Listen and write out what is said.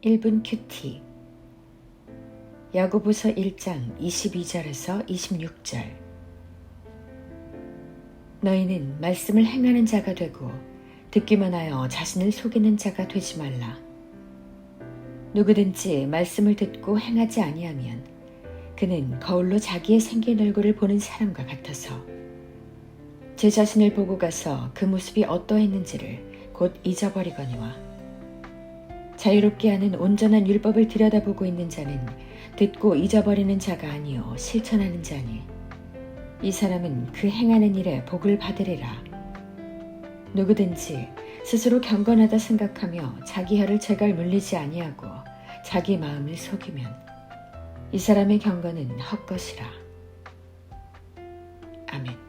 1분 큐티 야고보서 1장 22절에서 26절 너희는 말씀을 행하는 자가 되고 듣기만 하여 자신을 속이는 자가 되지 말라. 누구든지 말씀을 듣고 행하지 아니하면 그는 거울로 자기의 생긴 얼굴을 보는 사람과 같아서 제 자신을 보고 가서 그 모습이 어떠했는지를 곧 잊어버리거니와 자유롭게 하는 온전한 율법을 들여다보고 있는 자는 듣고 잊어버리는 자가 아니요 실천하는 자니. 이 사람은 그 행하는 일에 복을 받으리라. 누구든지 스스로 경건하다 생각하며 자기 혀를 제갈 물리지 아니하고 자기 마음을 속이면 이 사람의 경건은 헛것이라. 아멘